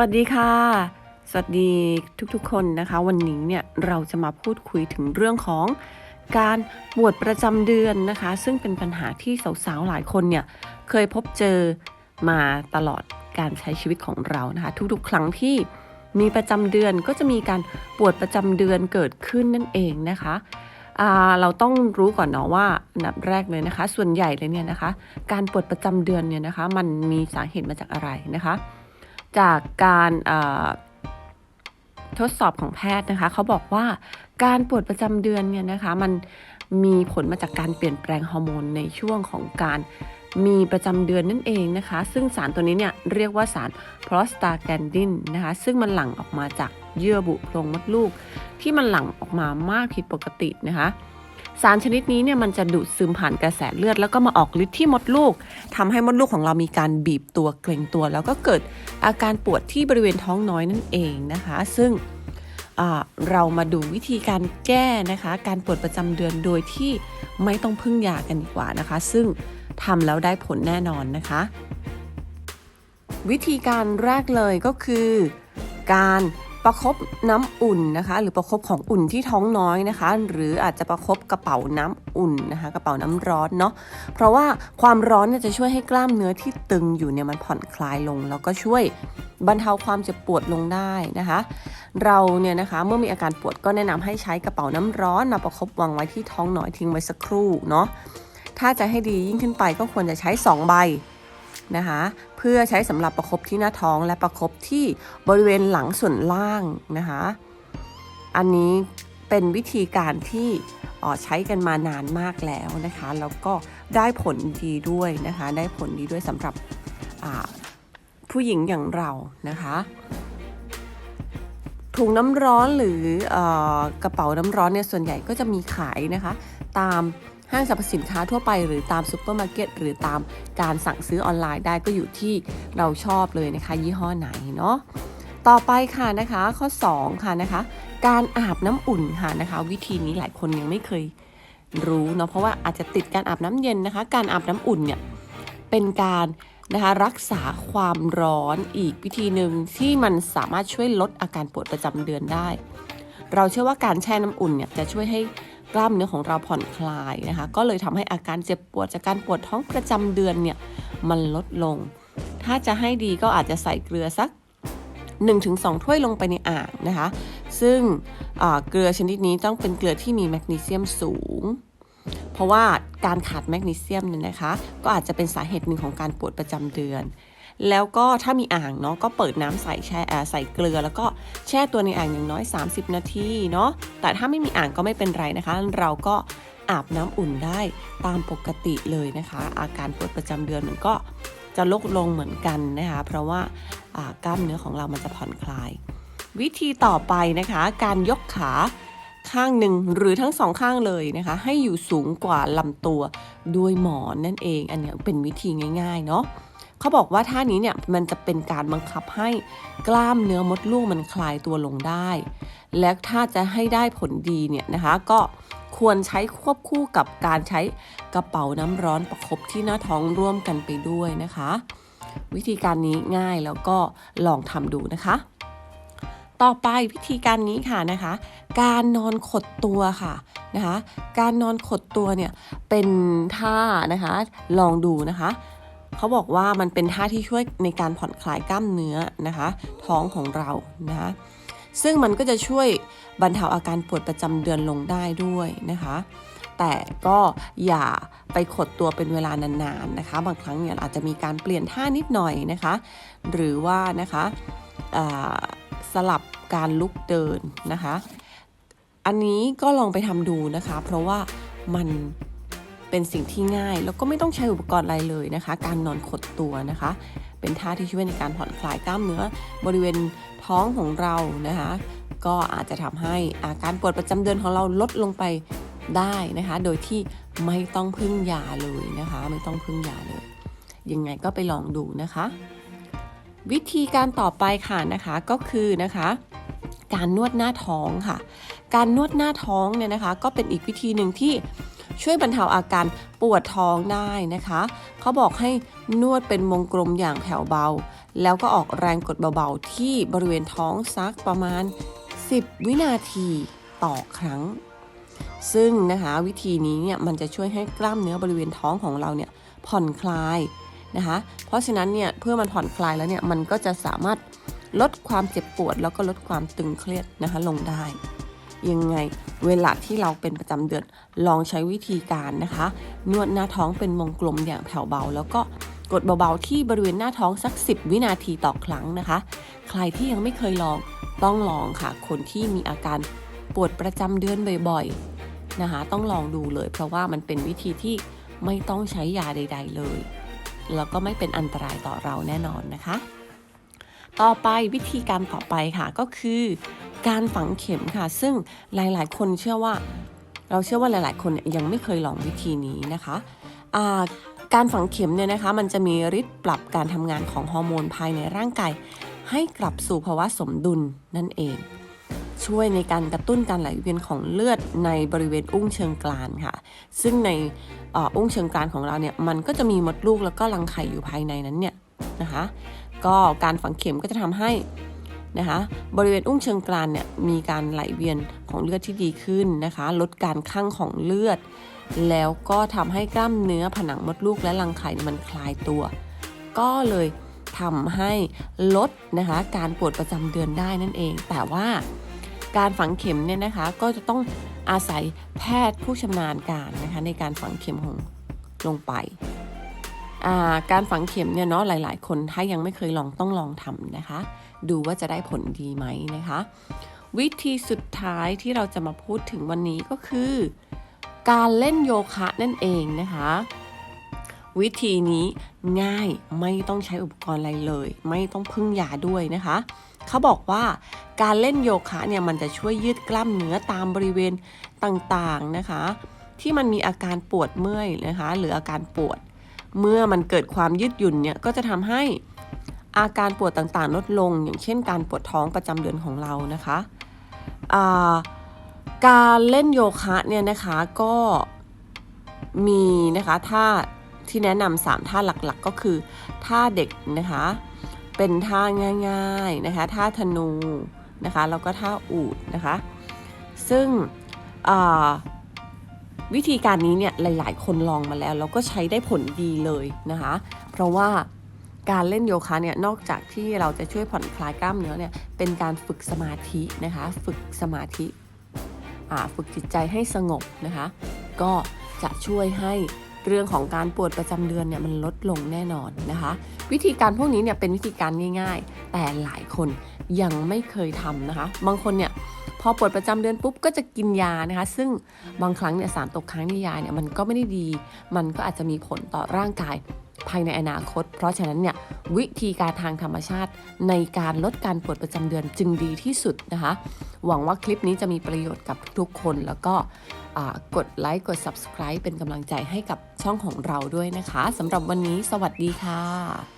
วัสดีค่ะ สวัสดีทุกๆคนนะคะ วันนี้เนี่ยเราจะมาพูดคุยถึงเรื่องของการปวดประจำเดือนนะคะ ซึ่งเป็นปัญหาที่สาวๆหลายคนเนี่ยเคยพบเจอมาตลอดการใช้ชีวิตของเรานะคะ ทุกๆ ครั้งที่มีประจำเดือนก็จะมีการปวดประจำเดือนเกิดขึ้นนั่นเองนะคะเราต้องรู้ก่อนเนาะว่าอันดับแรกเลยนะคะ ส่วนใหญ่เลยเนี่ยนะคะ การปวดประจำเดือนเนี่ยนะคะ มันมีสาเหตุมาจากอะไรนะคะ จากการทดสอบของแพทย์นะคะ เขาบอกว่าการปวดประจำเดือนเนี่ยนะคะ มันมีผลมาจากการเปลี่ยนแปลงฮอร์โมนในช่วงของการมีประจำเดือนนั่นเองนะคะ ซึ่งสารตัวนี้เนี่ยเรียกว่าสารโปรสตาแกนดินนะคะ ซึ่งมันหลั่งออกมาจากเยื่อบุโพรงมดลูก ที่มันหลั่งออกมามากผิดปกตินะคะ สารชนิดนี้เนี่ยมันจะดูดซึมผ่านกระแสเลือด แล้วก็มาออกฤทธิ์ที่มดลูกทำให้มดลูกของเรามีการบีบตัวเกร็งตัว แล้วก็เกิดอาการปวดที่บริเวณท้องน้อยนั่นเองนะคะ ซึ่งอ่าเรามาดูวิธีการแก้นะคะ การปวดประจำเดือนโดยที่ไม่ต้องพึ่งยากันดีกว่านะคะ ซึ่งทำแล้วได้ผลแน่นอนนะคะ วิธีการแรกเลยก็คือ การ ประคบน้ำอุ่นนะคะ หรือประคบของอุ่นที่ท้องน้อยนะคะ หรืออาจจะประคบกระเป๋าน้ำอุ่นนะคะ กระเป๋าน้ำร้อนเนาะเพราะว่าความร้อนเนี่ยจะช่วยให้กล้ามเนื้อที่ตึงอยู่เนี่ยมันผ่อนคลายลง แล้วก็ช่วยบรรเทาความเจ็บปวดลงได้นะคะ เราเนี่ยนะคะเมื่อมีอาการปวดก็แนะนำให้ใช้กระเป๋าน้ำร้อนมาประคบวางไว้ที่ท้องน้อยทิ้งไว้สักครู่เนาะถ้าจะให้ดียิ่งขึ้นไปก็ควรจะใช้ 2 ใบนะคะ พื่อใช้สำหรับประคบที่หน้าท้องและประคบที่บริเวณหลังส่วนล่างนะคะ อันนี้เป็นวิธีการที่ใช้กันมานานมากแล้วนะคะ แล้วก็ได้ผลดีด้วยนะคะ ได้ผลดีด้วยสำหรับผู้หญิงอย่างเรานะคะถุงน้ำร้อนหรืออกระเป๋าน้ำร้อนเนี่ยส่วนใหญ่ก็จะมีขายนะคะ ตาม ห้างสรรพสินค้าทั่วไปหรือตามซูเปอร์มาร์เก็ตหรือตามการสั่งซื้อออนไลน์ได้ก็อยู่ที่เราชอบเลยนะคะ ยี่ห้อไหนเนาะต่อไปค่ะนะคะ ข้อ 2 ค่ะนะคะ การอาบน้ำอุ่นค่ะนะคะ วิธีนี้หลายคนยังไม่เคยรู้เนาะเพราะว่าอาจจะติดการอาบน้ำเย็นนะคะ การอาบน้ำอุ่นเนี่ยเป็นการนะคะรักษาความร้อนอีกวิธีหนึ่งที่มันสามารถช่วยลดอาการปวดประจำเดือนได้ เราเชื่อว่าการแช่น้ำอุ่นเนี่ยจะช่วยให้ กล้ามเนื้อของเราผ่อนคลายนะคะ ก็เลยทำให้อาการเจ็บปวดจากการปวดท้องประจำเดือนเนี่ยมันลดลง ถ้าจะให้ดีก็อาจจะใส่เกลือสัก 1-2 ถ้วยลงไปในอ่างนะคะ ซึ่งเกลือชนิดนี้ต้องเป็นเกลือที่มีแมกนีเซียมสูง เพราะว่าการขาดแมกนีเซียมเนี่ยนะคะ ก็อาจจะเป็นสาเหตุหนึ่งของการปวดประจำเดือน แล้วก็ถ้ามีอ่างเนาะก็เปิดน้ำใส่แช่ใส่เกลือ แล้วก็แช่ตัวในอ่างอย่างน้อย 30 นาทีเนาะแต่ถ้าไม่มีอ่างก็ไม่เป็นไรนะคะ เราก็อาบน้ำอุ่นได้ตามปกติเลยนะคะ อาการปวดประจำเดือนมันก็จะลดลงเหมือนกันนะคะ เพราะว่าากล้ามเนื้อของเรามันจะผ่อนคลาย วิธีต่อไปนะคะ การยกขาข้างหนึ่งหรือทั้งสองข้างเลยนะคะ ให้อยู่สูงกว่าลำตัวด้วยหมอนนั่นเอง อันนี้เป็นวิธีง่าย ๆ เนาะ เขาบอกว่าท่านี้เนี่ยมันจะเป็นการบังคับให้กล้ามเนื้อมดลูกมันคลายตัวลงได้ และถ้าจะให้ได้ผลดีเนี่ยนะคะ ก็ควรใช้ควบคู่กับการใช้กระเป๋าน้ำร้อนประคบที่หน้าท้องร่วมกันไปด้วยนะคะ วิธีการนี้ง่ายแล้วก็ลองทำดูนะคะ ต่อไปวิธีการนี้ค่ะนะคะ การนอนขดตัวค่ะนะคะ การนอนขดตัวเนี่ยเป็นท่านะคะ ลองดูนะคะ เขาบอกว่ามันเป็นท่าที่ช่วยในการผ่อนคลายกล้ามเนื้อนะคะ ท้องของเรานะซึ่งมันก็จะช่วยบรรเทาอาการปวดประจำเดือนลงได้ด้วยนะคะ แต่ก็อย่าไปขดตัวเป็นเวลานานๆนะคะ บางครั้งเนี่ยอาจจะมีการเปลี่ยนท่านิดหน่อยนะคะ หรือว่านะคะสลับการลุกเดินนะคะ อันนี้ก็ลองไปทำดูนะคะ เพราะว่ามัน เป็นสิ่งที่ง่าย แล้วก็ไม่ต้องใช้อุปกรณ์อะไรเลยนะคะ การนอนขดตัวนะคะ เป็นท่าที่ช่วยในการผ่อนคลายกล้ามเนื้อ บริเวณท้องของเรานะคะ ก็อาจจะทำให้อาการปวดประจำเดือนของเราลดลงไปได้นะคะ โดยที่ไม่ต้องพึ่งยาเลยนะคะ ไม่ต้องพึ่งยาเลย ยังไงก็ไปลองดูนะคะ วิธีการต่อไปค่ะนะคะก็คือนะคะการนวดหน้าท้องค่ะ การนวดหน้าท้องเนี่ยนะคะ ก็เป็นอีกวิธีหนึ่งที่ ช่วยบรรเทาอาการปวดท้องได้นะคะ เขาบอกให้นวดเป็นวงกลมอย่างแผ่วเบา แล้วก็ออกแรงกดเบาๆ ที่บริเวณท้องซักประมาณ 10 วินาทีต่อครั้ง ซึ่งนะคะวิธีนี้เนี่ยมันจะช่วยให้กล้ามเนื้อบริเวณท้องของเราเนี่ยผ่อนคลายนะคะ เพราะฉะนั้นเนี่ยเพื่อมันผ่อนคลายแล้วเนี่ยมันก็จะสามารถลดความเจ็บปวดแล้วก็ลดความตึงเครียดนะคะลงได้ ยังไงเวลาที่เราเป็นประจำเดือนลองใช้วิธีการนะคะ นวดหน้าท้องเป็นวงกลมอย่างแผ่วเบา แล้วก็กดเบาๆที่บริเวณหน้าท้องสัก 10 วินาทีต่อครั้งนะคะ ใครที่ยังไม่เคยลองต้องลองค่ะ คนที่มีอาการปวดประจำเดือนบ่อยๆนะคะ ต้องลองดูเลย เพราะว่ามันเป็นวิธีที่ไม่ต้องใช้ยาใด ๆ เลย แล้วก็ไม่เป็นอันตรายต่อเราแน่นอนนะคะ ต่อไปวิธีการต่อไปค่ะก็คือ การฝังเข็มค่ะ ซึ่งหลายๆ คนเชื่อว่า เราเชื่อว่าหลาย ๆ คนเนี่ยยังไม่เคยลองวิธีนี้นะคะาการฝังเข็มเนี่ยนะคะ มันจะมีฤทธิ์ปรับการทำงานของฮอร์โมนภายในร่างกายให้กลับสู่ภาวะสมดุลนั่นเอง ช่วยในการกระตุ้นการไหลเวียนของเลือดในบริเวณอุ้งเชิงกรานค่ะ ซึ่งในอ่ออุ้งเชิงกรานของเราเนี่ยมันก็จะมีมดลูกแล้วก็รังไข่อยู่ภายในนั้นเนี่ยนะคะ ก็การฝังเข็มก็จะทำให้ นะคะบริเวณอุ้งเชิงกรานเนี่ยมีการไหลเวียนของเลือดที่ดีขึ้นนะคะ ลดการข้างของเลือด แล้วก็ทำให้กล้ามเนื้อผนังมดลูกและรังไข่มันคลายตัว ก็เลยทำให้ลดนะคะการปวดประจำเดือนได้นั่นเอง แต่ว่าการฝังเข็มเนี่ยนะคะก็จะต้องอาศัยแพทย์ผู้ชำนาญการนะคะในการฝังเข็มของลงไป การฝังเข็มเนี่ยเนาะหลาย ๆ คนถ้ายังไม่เคยลองต้องลองทำนะคะ ดูว่าจะได้ผลดีไหมนะคะ วิธีสุดท้ายที่เราจะมาพูดถึงวันนี้ก็คือ การเล่นโยคะนั่นเองนะคะ วิธีนี้ง่ายไม่ต้องใช้อุปกรณ์อะไรเลย ไม่ต้องพึ่งยาด้วยนะคะ เขาบอกว่าการเล่นโยคะเนี่ยมันจะช่วยยืดกล้ามเนื้อตามบริเวณต่างๆนะคะ ที่มันมีอาการปวดเมื่อยนะคะ หรืออาการปวด เมื่อมันเกิดความยืดหยุ่นเนี่ยก็จะทำให้อาการปวดต่างๆ ลดลง อย่างเช่นการปวดท้องประจำเดือนของเรานะคะาการเล่นโยคะเนี่ยนะคะก็มีนะคะท่าที่แนะนำสามท่าหลักๆ ก็คือท่าเด็กนะคะเป็นท่าง่ายๆนะคะท่าธนูนะคะแล้วก็ท่าอูดนะคะ ซึ่งอ่า วิธีการนี้เนี่ยหลาย ๆ คนลองมาแล้วแล้วก็ใช้ได้ผลดีเลยนะคะ เพราะว่าการเล่นโยคะเนี่ยนอกจากที่เราจะช่วยผ่อนคลายกล้ามเนื้อเนี่ยเป็นการฝึกสมาธินะคะ ฝึกสมาธิฝึกจิตใจให้สงบนะคะ ก็จะช่วยให้เรื่องของการปวดประจำเดือนเนี่ยมันลดลงแน่นอนนะคะ วิธีการพวกนี้เนี่ยเป็นวิธีการง่าย ๆ แต่หลายคน ยังไม่เคยทำนะคะ บางคนเนี่ยพอปวดประจำเดือนปุ๊บก็จะกินยานะคะ ซึ่งบางครั้งเนี่ยสารตกค้างในยาเนี่ยมันก็ไม่ได้ดี มันก็อาจจะมีผลต่อร่างกายภายในอนาคต เพราะฉะนั้นเนี่ยวิธีการทางธรรมชาติ ในการลดการปวดประจำเดือนจึงดีที่สุดนะคะ หวังว่าคลิปนี้จะมีประโยชน์กับทุกคนแล้วก็กดไลค์กด subscribe เป็นกำลังใจให้กับช่องของเราด้วยนะคะสำหรับวันนี้ สวัสดีค่ะ